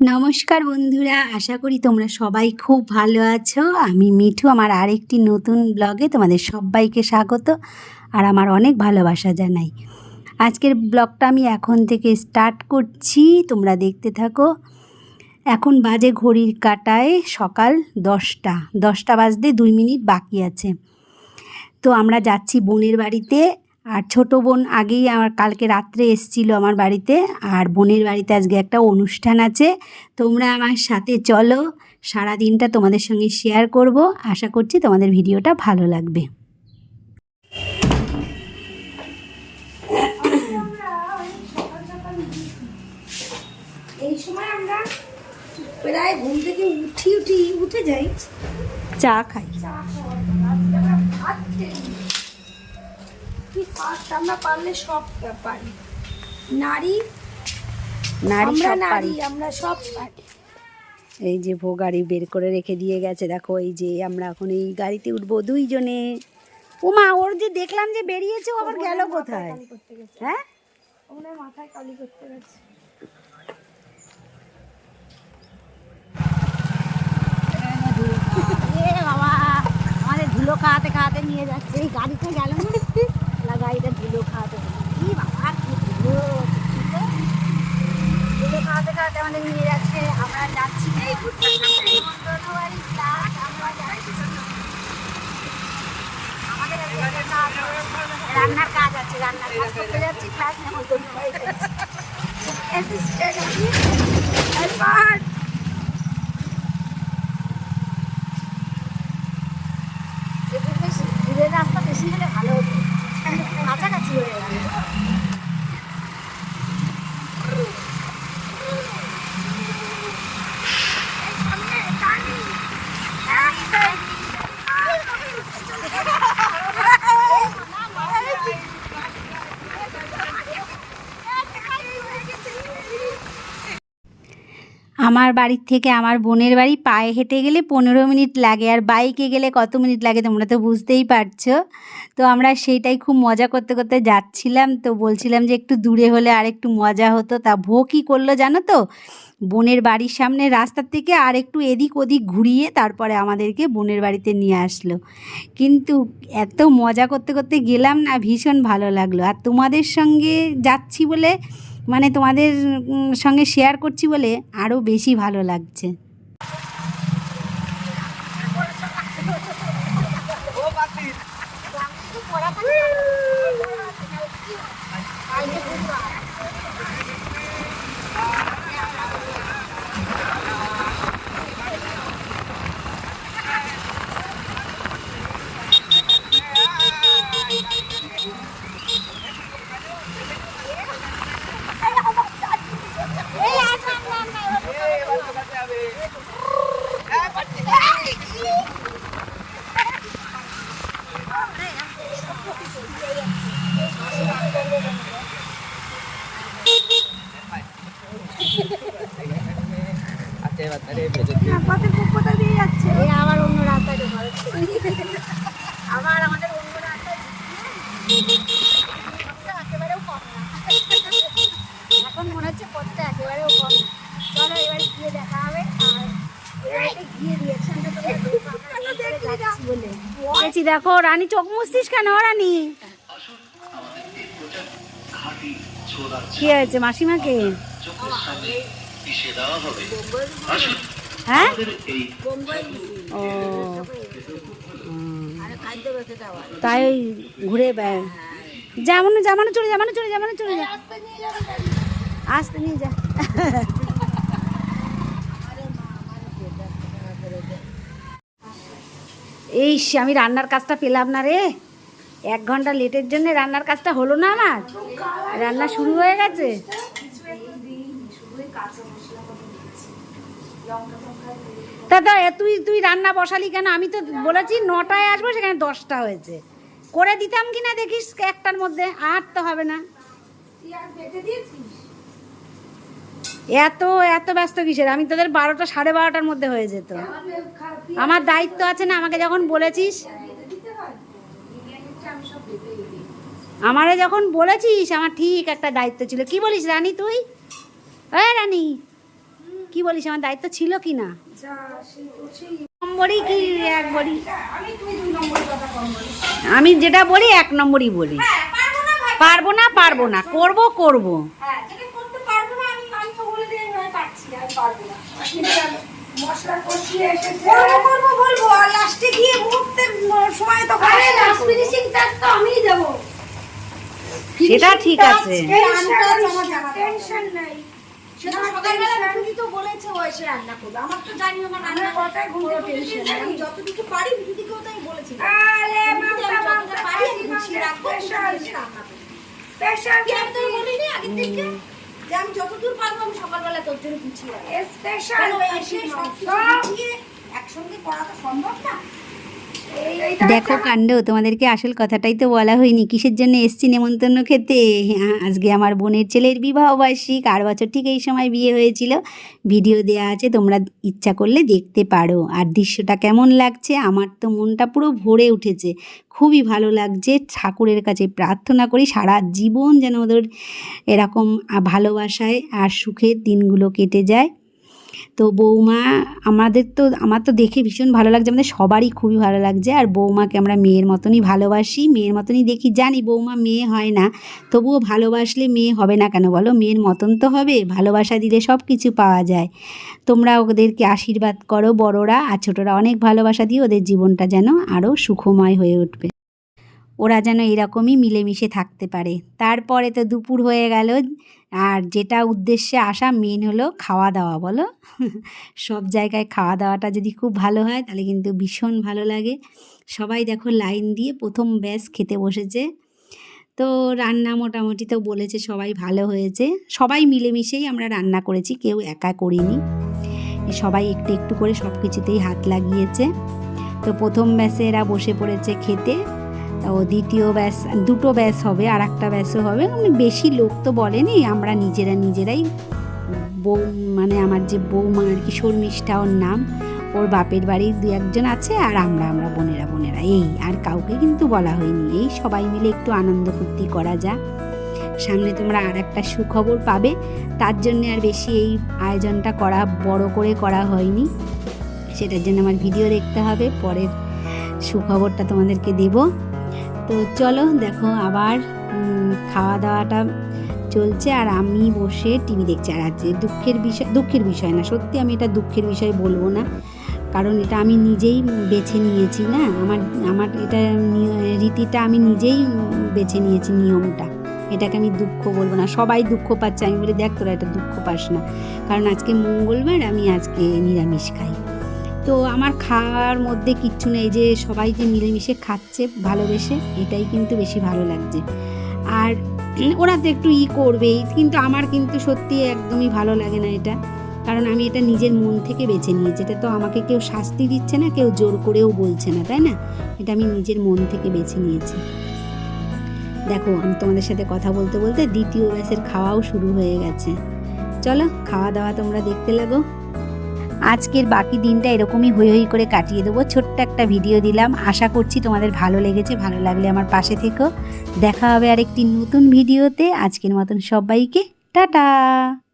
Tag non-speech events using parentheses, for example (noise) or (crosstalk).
নমস্কার বন্ধুরা, আশা করি তোমরা সবাই খুব ভালো আছো। আমি মিঠু, আমার আরেকটি নতুন ব্লগে তোমাদের সবাইকে স্বাগত আর আমার অনেক ভালোবাসা জানাই। আজকের ব্লগটা আমি এখন থেকে স্টার্ট করছি, তোমরা দেখতে থাকো। এখন বাজে ঘড়ির কাটায় সকাল দশটা দশটা বাজতে দুই মিনিট বাকি আছে। তো আমরা যাচ্ছি বোনের বাড়িতে আর ছোট বোন আগেই আমার কালকে রাত্রে এসছিল আমার বাড়িতে। আর বোনের বাড়িতে আজকে একটা অনুষ্ঠান আছে। তোমরা আমার সাথে চলো। সারা দিনটা তোমাদের সঙ্গে শেয়ার করব। আশা করছি তোমাদের ভিডিওটা ভালো লাগবে। এই সময় আমরা প্রায় ঘুম থেকে উঠি উঠি উঠে যাই। চা খাই। চা ফার্স্ট আমরা পারলে সব পারি। নারী নারী আমরা সব নারী পারি। আমরা সব পারি। এই যে ভো গাড়ি বের করে রেখে দিয়ে গেছে দেখো এই যে আমরা এখন এই গাড়িতে উঠবো দুইজনে। ও মা ওর যে দেখলাম যে বেরিয়েছে ও আবার গেল কোথায়? হ্যাঁ? ওনার মাথায় কালি করতে গেছে। বাবা আমাদের ধুলো খাওয়াতে খাওয়াতে নিয়ে যাচ্ছে। এই গাড়িতে গেল না? গাড়িটা ধুলো খাওয়াতে। কি বাবা, কি ধুলো ধুলো খাওয়াতে খাওয়াতে আমাদের নিয়ে যাচ্ছে। আমরা যাচ্ছি রান্নার কাজ আছে, রান্নার কাজ করতে যাচ্ছি প্লাস নেমন্তন্নবাড়ি যাচ্ছি অ্যাসিস্ট্যান্ট আমি হেল্পার একটু বেশি দূরের রাস্তা বেশি হলে ভালো হতো কাছাকাছি হয়ে গেল আমার বাড়ির থেকে আমার বোনের বাড়ি পায়ে হেঁটে গেলে পনেরো মিনিট লাগে, আর বাইকে গেলে কত মিনিট লাগে তোমরা তো বুঝতেই পারছ। তো আমরা সেইটাই খুব মজা করতে করতে যাচ্ছিলাম, তো বলছিলাম যে একটু দূরে হলে আর একটু মজা হতো। তা ভো কী করল জানো তো? বোনের বাড়ির সামনে রাস্তার থেকে আর একটু এদিক ওদিক ঘুরিয়ে তারপরে আমাদেরকে বোনের বাড়িতে নিয়ে আসলো। কিন্তু এত মজা করতে করতে গেলাম না, ভীষণ ভালো লাগল। আর তোমাদের সঙ্গে যাচ্ছি বলে মানে তোমাদের সঙ্গে শেয়ার করছি বলে আরও বেশি ভালো লাগছে। পথের পক্ষটা দিয়ে যাচ্ছে। এ আবার অন্য রাস্তায় আবার আমাদের অন্য রাস্তায় একেবারেও কম না। এখন মনে হচ্ছে পথটা একেবারেও কম না। চলো এবার গিয়ে দেখা হবে। আর (laughs) রানী চোখ মুছতিস কেন রানী? কি হয়েছে মাসিমাকে? হ্যাঁ? ও। তাই ওই ঘুরে বেড়ায় যেমন যেমন চলে যেমন চলে যেমন চলে যা। আসতে নিয়ে যা। এই আমি রান্নার কাজটা পেলাম না রে। এক ঘণ্টা লেটের জন্য রান্নার কাজটা হলো না আমার। রান্না শুরু হয়ে গেছে। তা তা তুই তুই রান্না বসালি কেন? আমি তো বলেছি নটায় আসব সেখানে দশটা হয়েছে। করে দিতাম কি না দেখিস একটার মধ্যে আর তো হবে না। এত এত ব্যস্ত কিসের? আমি তোদের বারোটা সাড়ে বারোটার মধ্যে হয়ে যেত। আমার দায়িত্ব আছে না আমাকে যখন বলেছিস। হয়? আমারে যখন বলেছিস আমার ঠিক একটা দায়িত্ব ছিল। কি বলিস রানী তুই? এ রানী কি বলিস আমার দায়িত্ব ছিল কি না? যা সে বলছি নম্বরই কি এক বলি? আমি যেটা বলি এক নম্বরই বলি। হ্যাঁ পারব না পারব না করব করব। হ্যাঁ যেটা করতে পারব না আমি আমি তো বলে দিই আমি পারছি না আমি পারব না। কিন্তু আমি মশলা কষিয়ে এসেছে। করব করব বলব আর লাস্টে গিয়ে মুহূর্তে সময় তো আরে লাস্ট ফিনিশিং টাচ তো আমিই দেবো। সেটা ঠিক আছে। টেনশন নাই। সেটা সকালবেলা বিভূতি তো বলেছে ও এসে রান্না করবে। আমার তো জানি আমার রান্না করাটাই কোনো টেনশন আমি যতটুকু পারি বিভূতিকেও তাই বলেছি। আরে মামসা মামসা পারি আমি গুছিয়ে রাখব স্পেশাল রান্না করব স্পেশাল কি আমি তোর বলিনি আগে থেকে? যে আমি যতদূর পারব আমি সকালবেলা তোর জন্য গুছিয়ে রাখব। স্পেশাল এসে সব গুছিয়ে একসঙ্গে করা তো সম্ভব না? দেখো কাণ্ড তোমাদেরকে আসল কথাটাই তো বলা হয়নি। কিসের জন্য এসছি নেমন্তন্ন খেতে? হ্যাঁ, আজকে আমার বোনের ছেলের বিবাহ বার্ষিক। আর বছর ঠিক এই সময় বিয়ে হয়েছিল। ভিডিও দেওয়া আছে তোমরা ইচ্ছা করলে দেখতে পারো। আর দৃশ্যটা কেমন লাগছে? আমার তো মনটা পুরো ভরে উঠেছে। খুবই ভালো লাগছে। ঠাকুরের কাছে প্রার্থনা করি সারা জীবন যেন ওদের এরকম ভালোবাসায় আর সুখের দিনগুলো কেটে যায়। তো বৌমা, আমাদের তো, আমার তো দেখে ভীষণ ভালো লাগছে। আমাদের সবারই খুবই ভালো লাগছে। আর বৌমাকে আমরা মেয়ের মতনই ভালোবাসি। মেয়ের মতনই দেখি, জানি বৌমা মেয়ে হয় না। তবুও ভালোবাসলে মেয়ে হবে না কেন বলো? মেয়ের মতন তো হবে, ভালোবাসা দিলে সব কিছু পাওয়া যায়। তোমরা ওদেরকে আশীর্বাদ করো বড়রা। আর ছোটরা অনেক ভালোবাসা দিয়ে ওদের জীবনটা যেন আরও সুখময় হয়ে উঠবে। ওরা যেন এরকমই মিলেমিশে থাকতে পারে। তারপরে তো দুপুর হয়ে গেল। আর যেটা উদ্দেশ্যে আসা মেন হলো খাওয়া দাওয়া, বলো? সব জায়গায় খাওয়া দাওয়াটা যদি খুব ভালো হয়, তাহলে কিন্তু ভীষণ ভালো লাগে। সবাই দেখো লাইন দিয়ে প্রথম ব্যাস খেতে বসেছে। তো রান্না মোটামুটি তো বলেছে সবাই ভালো হয়েছে। সবাই মিলেমিশেই আমরা রান্না করেছি, কেউ একা করিনি। সবাই একটু একটু করে সব কিছুতেই হাত লাগিয়েছে। তো প্রথম ব্যাসে এরা বসে পড়েছে খেতে। তো দ্বিতীয় ব্যাস, দুটো ব্যাস হবে আর একটা ব্যাসও হবে। মানে বেশি লোক তো বলেনি, আমরা নিজেরা নিজেরাই বউ মানে আমার যে বৌমা আর কি, শর্মিষ্ঠা, ওর নাম, ওর বাপের বাড়ির দু একজন আছে আর আমরা আমরা বোনেরা বোনেরা। এই আর কাউকে কিন্তু বলা হয়নি। এই সবাই মিলে একটু আনন্দ ফুর্তি করা যাক। সামনে তোমরা আর একটা সুখবর পাবে। তার জন্য আর বেশি এই আয়োজনটা করা, বড় করে করা হয়নি। সেটার জন্য আমার ভিডিও দেখতে হবে। পরের সুখবরটা তোমাদেরকে দেবো। তো চলো দেখো আবার খাওয়া দাওয়াটা চলছে আর আমি বসে টিভি দেখছি। আর আজকে দুঃখের বিষয় দুঃখের বিষয় না, সত্যি আমি এটা দুঃখের বিষয় বলব না। কারণ এটা আমি নিজেই বেছে নিয়েছি, না? আমার আমার এটা রীতিটা আমি নিজেই বেছে নিয়েছি নিয়মটা। এটাকে আমি দুঃখ বলব না। সবাই দুঃখ পাচ্ছে। আমি বলি, দেখ, তোরা এটা দুঃখ পাস না। কারণ আজকে মঙ্গলবার, আমি আজকে নিরামিষ খাই। তো আমার খাওয়ার মধ্যে কিচ্ছু নেই যে সবাই যে মিলেমিশে খাচ্ছে, ভালোবেসে, এটাই কিন্তু বেশি ভালো লাগছে। আর ওরা তো একটু ই করবেই, কিন্তু আমার কিন্তু সত্যি একদমই ভালো লাগে না এটা। কারণ আমি এটা নিজের মন থেকে বেছে নিয়েছি, এটা তো আমাকে কেউ শাস্তি দিচ্ছে না, কেউ জোর করেও বলছে না, তাই না? এটা আমি নিজের মন থেকে বেছে নিয়েছি। দেখো, আমি তোমাদের সাথে কথা বলতে বলতে দ্বিতীয় ব্যাসের খাওয়াও শুরু হয়ে গেছে। চলো, খাওয়া দাওয়া তোমরা দেখতে লাগো। আজকের বাকি দিনটা এরকমই হই হই করে কাটিয়ে দেবো। ছোট্ট একটা ভিডিও দিলাম। আশা করছি তোমাদের ভালো লেগেছে, ভালো লাগলে আমার পাশে থেকো। দেখা হবে আরেকটি নতুন ভিডিওতে। আজকের মতন সবাইকে, টাটা!